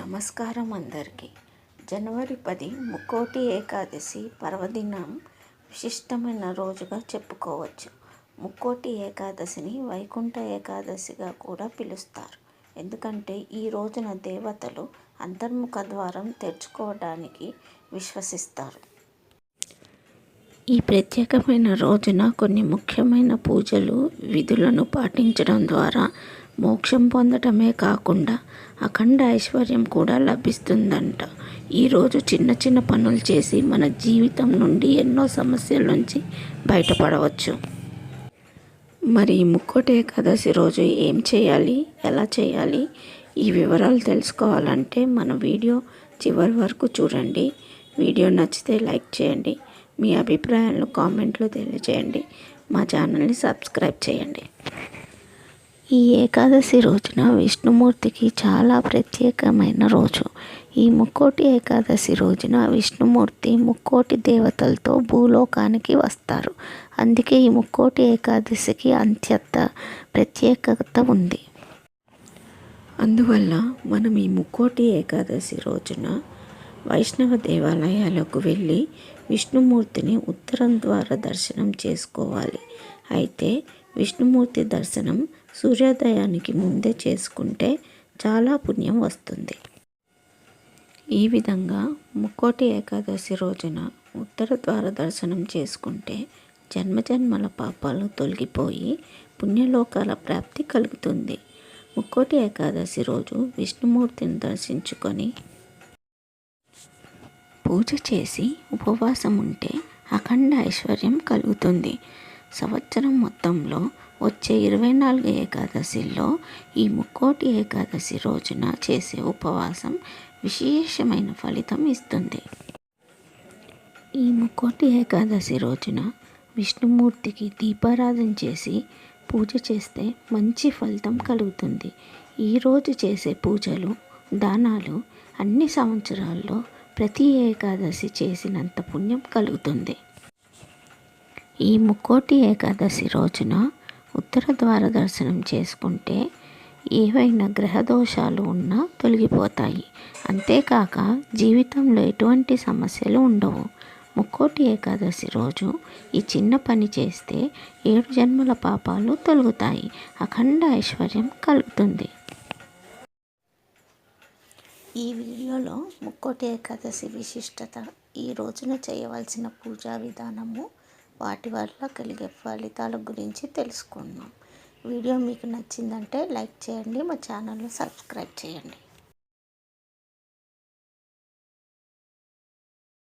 నమస్కారం అందరికీ. జనవరి పది ముక్కోటి ఏకాదశి పర్వదినం విశిష్టమైన రోజుగా చెప్పుకోవచ్చు. ముక్కోటి ఏకాదశిని వైకుంఠ ఏకాదశిగా కూడా పిలుస్తారు. ఎందుకంటే ఈ రోజున దేవతలు అంతర్ముఖ ద్వారం తెరుచుకోవడానికి విశ్వసిస్తారు. ఈ ప్రత్యేకమైన రోజున కొన్ని ముఖ్యమైన పూజలు విధులను పాటించడం ద్వారా మోక్షం పొందటమే కాకుండా అఖండ ఐశ్వర్యం కూడా లభిస్తుందంట. ఈరోజు చిన్న చిన్న పనులు చేసి మన జీవితం నుండి ఎన్నో సమస్యల నుంచి బయటపడవచ్చు. మరి ముక్కోటి ఏకాదశి రోజు ఏం చేయాలి? ఎలా చేయాలి? ఈ వివరాలు తెలుసుకోవాలంటే మన వీడియో చివరి వరకు చూడండి. వీడియో నచ్చితే లైక్ చేయండి. మీ అభిప్రాయాలను కామెంట్లో తెలియజేయండి. మా ఛానల్ని సబ్స్క్రైబ్ చేయండి. ఈ ఏకాదశి రోజున విష్ణుమూర్తికి చాలా ప్రత్యేకమైన రోజు. ఈ ముక్కోటి ఏకాదశి రోజున విష్ణుమూర్తి ముక్కోటి దేవతలతో భూలోకానికి వస్తారు. అందుకే ఈ ముక్కోటి ఏకాదశికి అత్యంత ప్రత్యేకత ఉంది. అందువల్ల మనం ఈ ముక్కోటి ఏకాదశి రోజున వైష్ణవ దేవాలయాలకు వెళ్ళి విష్ణుమూర్తిని ఉత్తరం ద్వారా దర్శనం చేసుకోవాలి. అయితే విష్ణుమూర్తి దర్శనం సూర్యోదయానికి ముందే చేసుకుంటే చాలా పుణ్యం వస్తుంది. ఈ విధంగా ముక్కోటి ఏకాదశి రోజున ఉత్తర ద్వార దర్శనం చేసుకుంటే జన్మజన్మల పాపాలు తొలగిపోయి పుణ్యలోకాల ప్రాప్తి కలుగుతుంది. ముక్కోటి ఏకాదశి రోజు విష్ణుమూర్తిని దర్శించుకొని పూజ చేసి ఉపవాసం ఉంటే అఖండ ఐశ్వర్యం కలుగుతుంది. సంవత్సరం మొత్తంలో వచ్చే ఇరవై నాలుగు ఏకాదశిలో ఈ ముక్కోటి ఏకాదశి రోజున చేసే ఉపవాసం విశేషమైన ఫలితం ఇస్తుంది. ఈ ముక్కోటి ఏకాదశి రోజున విష్ణుమూర్తికి దీపారాధన చేసి పూజ చేస్తే మంచి ఫలితం కలుగుతుంది. ఈరోజు చేసే పూజలు దానాలు అన్ని సంవత్సరాల్లో ప్రతి ఏకాదశి చేసినంత పుణ్యం కలుగుతుంది. ఈ ముక్కోటి ఏకాదశి రోజున ఉత్తర ద్వార దర్శనం చేసుకుంటే ఏవైనా గ్రహ దోషాలు ఉన్నా తొలగిపోతాయి. అంతేకాక జీవితంలో ఎటువంటి సమస్యలు ఉండవు. ముక్కోటి ఏకాదశి రోజు ఈ చిన్న పని చేస్తే ఏడు జన్మల పాపాలు తొలగుతాయి. అఖండ ఐశ్వర్యం కలుగుతుంది. ఈ వీడియోలో ముక్కోటి ఏకాదశి విశిష్టత ఈ రోజున చేయవలసిన పూజా విధానము వాటి వల్ల కలిగే ఫలితాల గురించి తెలుసుకుందాం. వీడియో మీకు నచ్చిందంటే లైక్ చేయండి మా ఛానల్ని సబ్స్క్రైబ్ చేయండి.